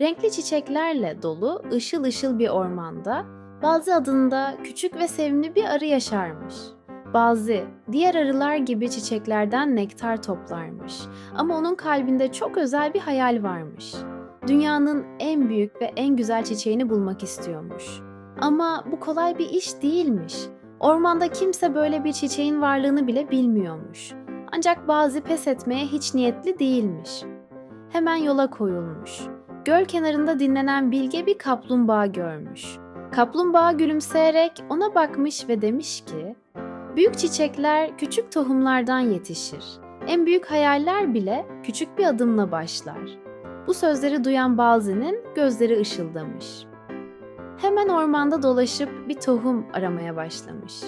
Renkli çiçeklerle dolu ışıl ışıl bir ormanda bazı adında küçük ve sevimli bir arı yaşarmış. Bazı diğer arılar gibi çiçeklerden nektar toplarmış ama onun kalbinde çok özel bir hayal varmış. Dünyanın en büyük ve en güzel çiçeğini bulmak istiyormuş. Ama bu kolay bir iş değilmiş. Ormanda kimse böyle bir çiçeğin varlığını bile bilmiyormuş. Ancak bazı pes etmeye hiç niyetli değilmiş. Hemen yola koyulmuş. Göl kenarında dinlenen bilge bir kaplumbağa görmüş. Kaplumbağa gülümseyerek ona bakmış ve demiş ki, Büyük çiçekler küçük tohumlardan yetişir. En büyük hayaller bile küçük bir adımla başlar. Bu sözleri duyan Balzi'nin gözleri ışıldamış. Hemen ormanda dolaşıp bir tohum aramaya başlamış.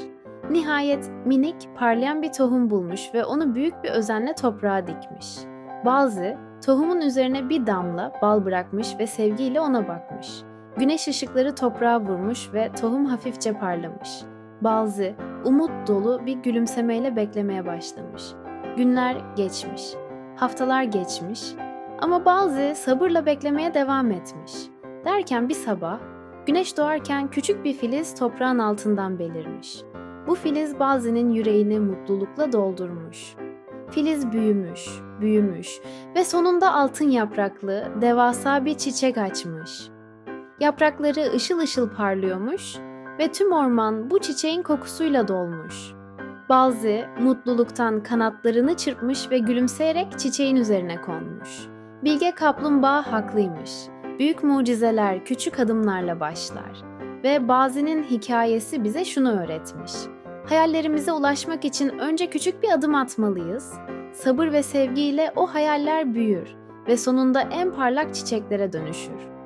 Nihayet minik, parlayan bir tohum bulmuş ve onu büyük bir özenle toprağa dikmiş. Balzi, tohumun üzerine bir damla bal bırakmış ve sevgiyle ona bakmış. Güneş ışıkları toprağa vurmuş ve tohum hafifçe parlamış. Balzi, umut dolu bir gülümsemeyle beklemeye başlamış. Günler geçmiş, haftalar geçmiş ama Balzi sabırla beklemeye devam etmiş. Derken bir sabah, güneş doğarken küçük bir filiz toprağın altından belirmiş. Bu filiz Balzi'nin yüreğini mutlulukla doldurmuş. Filiz büyümüş, büyümüş ve sonunda altın yapraklı, devasa bir çiçek açmış. Yaprakları ışıl ışıl parlıyormuş ve tüm orman bu çiçeğin kokusuyla dolmuş. Balzi mutluluktan kanatlarını çırpmış ve gülümseyerek çiçeğin üzerine konmuş. Bilge kaplumbağa haklıymış. Büyük mucizeler küçük adımlarla başlar. Ve Bazi'nin hikayesi bize şunu öğretmiş. Hayallerimize ulaşmak için önce küçük bir adım atmalıyız. Sabır ve sevgiyle o hayaller büyür ve sonunda en parlak çiçeklere dönüşür.